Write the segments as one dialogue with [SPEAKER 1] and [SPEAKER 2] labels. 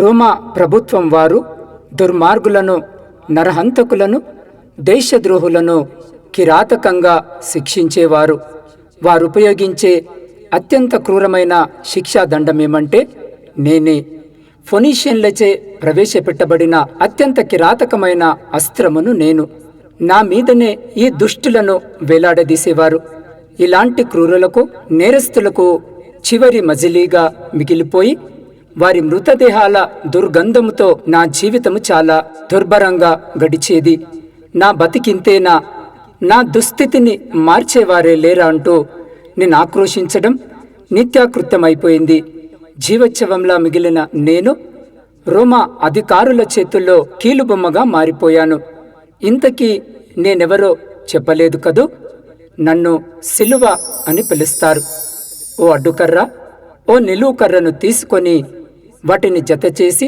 [SPEAKER 1] రోమా ప్రభుత్వం వారు దుర్మార్గులను నరహంతకులను దేశద్రోహులను కిరాతకంగా శిక్షించేవారు. వారు ఉపయోగించే అత్యంత క్రూరమైన శిక్షాదండమేమంటే నేనే. ఫొనీషియన్లచే ప్రవేశపెట్టబడిన అత్యంత కిరాతకమైన అస్త్రమును నేను. నా మీదనే ఈ దుష్టులను వేలాడదీసేవారు. ఇలాంటి క్రూరులకు నేరస్తులకు చివరి మజిలీగా మిగిలిపోయి వారి మృతదేహాల దుర్గంధముతో నా జీవితము చాలా దుర్భరంగా గడిచేది. నా బతికింతేనా నా దుస్థితిని మార్చేవారే లేరా అంటూ నేను ఆక్రోశించడం నిత్యాకృత్యమైపోయింది. జీవోత్సవంలా మిగిలిన నేను రోమా అధికారుల చేతుల్లో కీలుబొమ్మగా మారిపోయాను. ఇంతకీ నేనెవరో చెప్పలేదు కదూ? నన్ను సిలువ అని పిలుస్తారు. ఓ అడ్డుకర్ర ఓ నిలువు కర్రను తీసుకొని వాటిని జతచేసి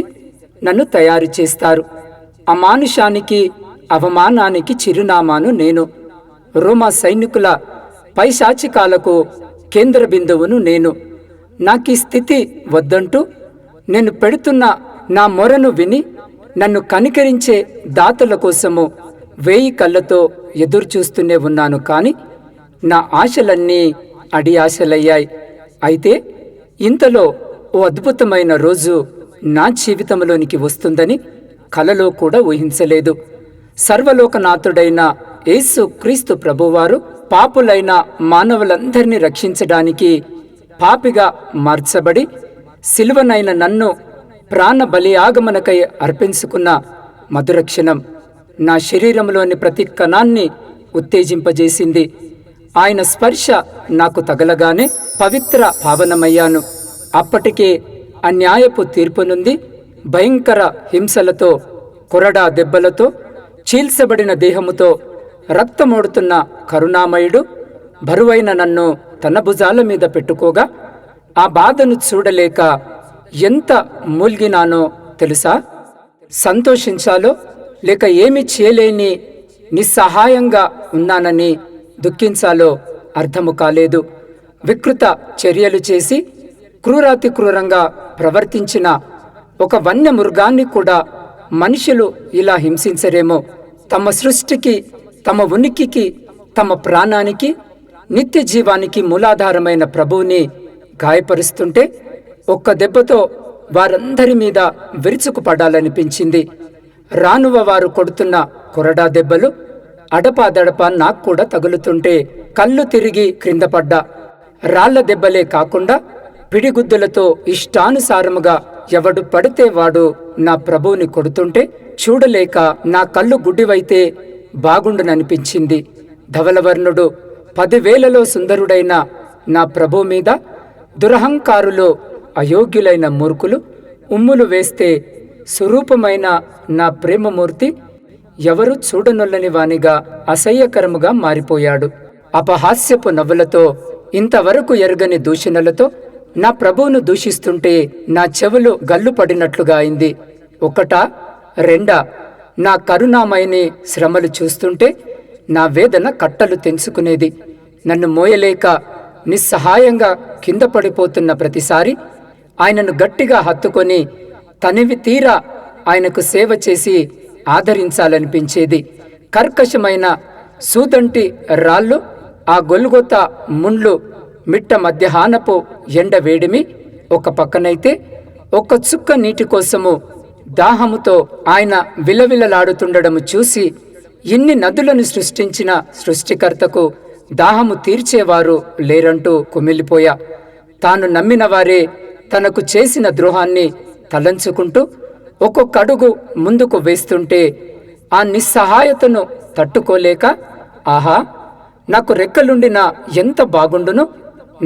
[SPEAKER 1] నన్ను తయారు చేస్తారు. అమానుషానికి అవమానానికి చిరునామాను నేను రోమా సైనికుల పైశాచికాలకు కేంద్ర బిందువును నేను. నాకీ స్థితి వద్దంటూ నేను పెడుతున్న నా మొరను విని నన్ను కనికరించే దాతల కోసము వేయి కళ్ళతో ఎదురుచూస్తూనే ఉన్నాను కానీ నా ఆశలన్నీ అడి ఆశలయ్యాయి. అయితే ఇంతలో ఓ అద్భుతమైన రోజు నా జీవితంలోనికి వస్తుందని కలలో కూడా ఊహించలేదు. సర్వలోకనాథుడైన యేసు క్రీస్తు ప్రభువారు పాపులైన మానవులందరినీ రక్షించడానికి పాపిగా మార్చబడి సిలువనైన నన్ను ప్రాణ బలియాగమనకై అర్పించుకున్న మధురక్షణం నా శరీరంలోని ప్రతి కణాన్ని ఉత్తేజింపజేసింది. ఆయన స్పర్శ నాకు తగలగానే పవిత్ర పావనమయ్యాను అప్పటికే అన్యాయపు తీర్పు నుండి భయంకర హింసలతో కొరడా దెబ్బలతో చీల్చబడిన దేహముతో రక్తమోడుతున్న కరుణామయుడు బరువైన నన్ను తన భుజాల మీద పెట్టుకోగా ఆ బాధను చూడలేక ఎంత మూల్గినానో తెలుసా? సంతోషించాలో లేక ఏమి చేయలేని నిస్సహాయంగా ఉన్నానని దుఃఖించాలో అర్థము కాలేదు. వికృత చర్యలు చేసి క్రూరాతి క్రూరంగా ప్రవర్తించిన ఒక వన్య మృగాన్ని కూడా మనుషులు ఇలా హింసించరేమో. తమ సృష్టికి తమ ఉనికికి తమ ప్రాణానికి నిత్య జీవానికి మూలాధారమైన ప్రభువుని గాయపరుస్తుంటే ఒక్క దెబ్బతో వారందరి మీద విరుచుకు పడాలనిపించింది. రానువ వారు కొడుతున్న కొరడా దెబ్బలు అడపాదడప నాకు కూడా తగులుతుంటే కళ్ళు తిరిగి క్రిందపడ్డా రాళ్ళ దెబ్బలే కాకుండా పిడిగుద్దులతో ఇష్టానుసారముగా ఎవడు పడితే వాడు నా ప్రభువుని కొడుతుంటే చూడలేక నా కళ్ళు గుడ్డివైతే బాగుండుననిపించింది. ధవలవర్ణుడు పదివేలలో సుందరుడైన నా ప్రభు మీద దురహంకారులు అయోగ్యులైన మూర్ఖులు ఉమ్ములు వేస్తే స్వరూపమైన నా ప్రేమమూర్తి ఎవరు చూడనొల్లని వానిగా అసహ్యకరముగా మారిపోయాడు. అపహాస్యపు నవ్వులతో ఇంతవరకు ఎరగని దూషణలతో నా ప్రభువును దూషిస్తుంటే నా చెవులు గల్లు పడినట్లుగా అయింది. ఒకటా రెండా నా కరుణామయని శ్రమలు చూస్తుంటే నా వేదన కట్టలు తెంచుకునేది. నన్ను మోయలేక నిస్సహాయంగా కింద పడిపోతున్న ప్రతిసారి ఆయనను గట్టిగా హత్తుకొని తనివి తీరా ఆయనకు సేవ చేసి ఆదరించాలనిపించేది. కర్కశమైన సూదంటి రాళ్ళు ఆ గొల్గొత ముండ్లు మిట్ట మధ్యాహ్నపు ఎండ వేడిమి ఒక పక్కనైతే ఒక చుక్క నీటి కోసము దాహముతో ఆయన విలవిలలాడుతుండడము చూసి ఇన్ని నదులను సృష్టించిన సృష్టికర్తకు దాహము తీర్చేవారు లేరంటూ కుమిలిపోయా. తాను నమ్మిన వారే తనకు చేసిన ద్రోహాన్ని తలంచుకుంటూ ఒక్కొక్క అడుగు ముందుకు వేస్తుంటే ఆ నిస్సహాయతను తట్టుకోలేక ఆహా నాకు రెక్కలుండిన ఎంత బాగుండును?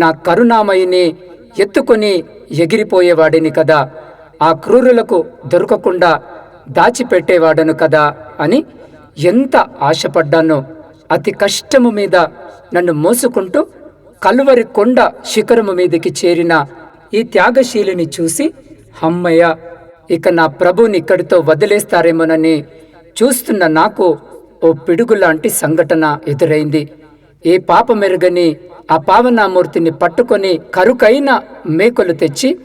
[SPEAKER 1] నా కరుణామయిని ఎత్తుకొని ఎగిరిపోయేవాడిని కదా. ఆ క్రూరులకు దొరకకుండా దాచిపెట్టేవాడను కదా అని ఎంత ఆశపడ్డానో. అతి కష్టము మీద నన్ను మోసుకుంటూ కలువరి కొండ శిఖరము మీదకి చేరిన ఈ త్యాగశీలిని చూసి హమ్మయ్య ఇక నా ప్రభుని ఇక్కడితో వదిలేస్తారేమోనని చూస్తున్న నాకు ఓ పిడుగులాంటి సంఘటన ఎదురైంది. ఏ పాపమెరుగని ఆ పావనామూర్తిని పట్టుకొని కరుకైన మేకలు తెచ్చి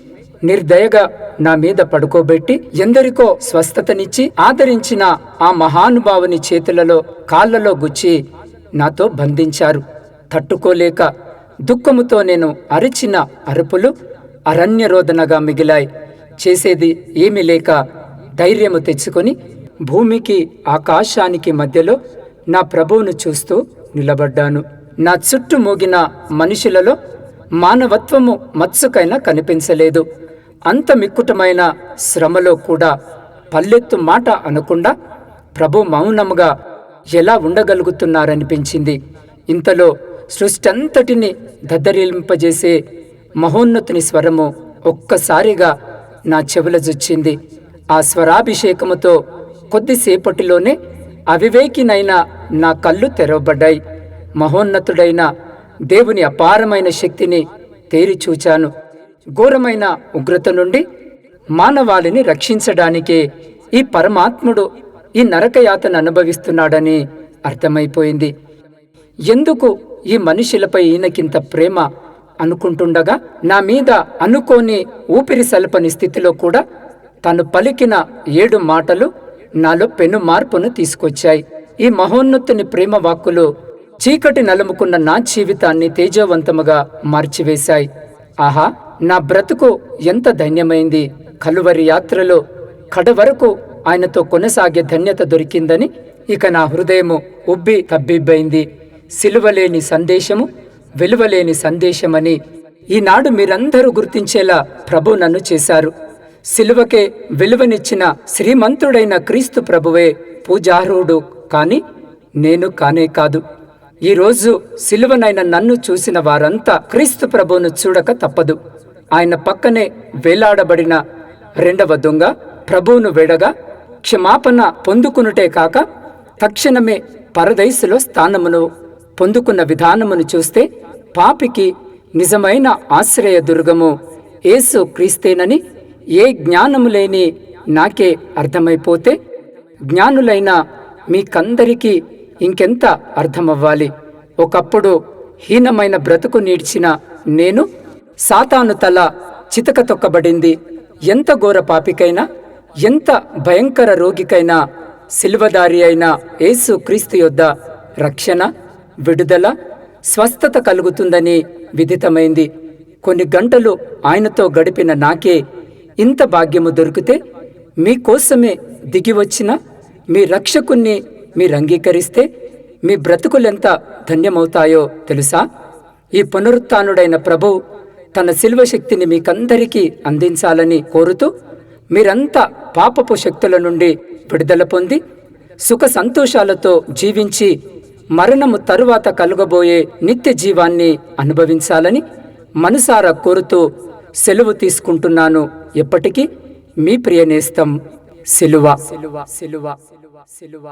[SPEAKER 1] నిర్దయగా నా మీద పడుకోబెట్టి ఎందరికో స్వస్థతనిచ్చి ఆదరించిన ఆ మహానుభావుని చేతులలో కాళ్ళలో గుచ్చి నాతో బంధించారు. తట్టుకోలేక దుఃఖముతో నేను అరిచిన అరుపులు అరణ్యరోదనగా మిగిలాయి. చేసేది ఏమీ లేక ధైర్యము తెచ్చుకొని భూమికి ఆకాశానికి మధ్యలో నా ప్రభువును చూస్తూ నిలబడ్డాను. నా చుట్టూ మోగిన మనుషులలో మానవత్వము మత్సుకైనా కనిపించలేదు. అంత మిక్కుటమైన శ్రమలో కూడా పల్లెత్తు మాట అనకుండా ప్రభు మౌనముగా ఎలా ఉండగలుగుతున్నారనిపించింది. ఇంతలో సృష్టి అంతటిని దద్దరిలింపజేసే మహోన్నతుని స్వరము ఒక్కసారిగా నా చెవుల జుచ్చింది. ఆ స్వరాభిషేకముతో కొద్దిసేపటిలోనే అవివేకినైన నా కళ్ళు తెరవబడ్డాయి. మహోన్నతుడైన దేవుని అపారమైన శక్తిని తేరిచూచాను. ఘోరమైన ఉగ్రత నుండి మానవాళిని రక్షించడానికే ఈ పరమాత్ముడు ఈ నరకయాతను అనుభవిస్తున్నాడని అర్థమైపోయింది. ఎందుకు ఈ మనుషులపై ఈయనకింత ప్రేమ అనుకుంటుండగా? నా మీద అనుకోని ఊపిరి సలపని స్థితిలో కూడా తను పలికిన ఏడు మాటలు నాలో పెను మార్పును తీసుకొచ్చాయి. ఈ మహోన్నతుని ప్రేమ వాక్కులు చీకటి నలుముకున్న నా జీవితాన్ని తేజవంతముగా మార్చివేశాయి. ఆహా నా బ్రతుకు ఎంత ధన్యమైంది. కలువరి యాత్రలో కడవరకు ఆయనతో కొనసాగే ధన్యత దొరికిందని ఇక నా హృదయము ఉబ్బి తబ్బిబ్బైంది. సిలువలేని సందేశము విలువలేని సందేశమని ఈనాడు మీరందరూ గుర్తించేలా ప్రభు నన్ను చేశారు. సిలువకే విలువనిచ్చిన శ్రీమంతుడైన క్రీస్తు ప్రభువే పూజార్హుడు కాని నేను కానే కాదు. ఈరోజు సిలువనైన నన్ను చూసిన వారంతా క్రీస్తు ప్రభువును చూడక తప్పదు. ఆయన పక్కనే వేలాడబడిన రెండవ దొంగ ప్రభువును వెడగా క్షమాపణ పొందుకునుటే కాక తక్షణమే పరదైసులో స్థానమును పొందుకున్న విధానమును చూస్తే పాపికి నిజమైన ఆశ్రయ దుర్గము ఏసు క్రీస్తేనని ఏ జ్ఞానము లేని నాకే అర్థమైపోతే జ్ఞానులైన మీకందరికీ ఇంకెంత అర్థమవ్వాలి? ఒకప్పుడు హీనమైన బ్రతుకు నీడ్చిన నేను సాతాను తల చితక తొక్కబడింది. ఎంత ఘోర పాపికైనా ఎంత భయంకర రోగికైనా సిల్వదారి అయిన యేసు క్రీస్తు యొద్ద రక్షణ విడుదల స్వస్థత కలుగుతుందని విదితమైంది. కొన్ని గంటలు ఆయనతో గడిపిన నాకే ఇంత భాగ్యము దొరికితే మీకోసమే దిగివచ్చిన మీ రక్షకుణ్ణి మీరు అంగీకరిస్తే మీ బ్రతుకులెంత ధన్యమవుతాయో తెలుసా? ఈ పునరుత్డైన ప్రభు తన శిల్వ శక్తిని మీకందరికీ అందించాలని కోరుతూ మీరంతా పాపపు శక్తుల నుండి విడుదల పొంది సుఖ సంతోషాలతో జీవించి మరణము తరువాత కలుగబోయే నిత్య జీవాన్ని అనుభవించాలని మనసారా కోరుతూ సెలవు తీసుకుంటున్నాను. ఎప్పటికీ మీ ప్రియనేస్తం సిలువ సిలువ సిలువ సిలువ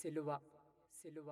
[SPEAKER 1] సిలువ సిలువ.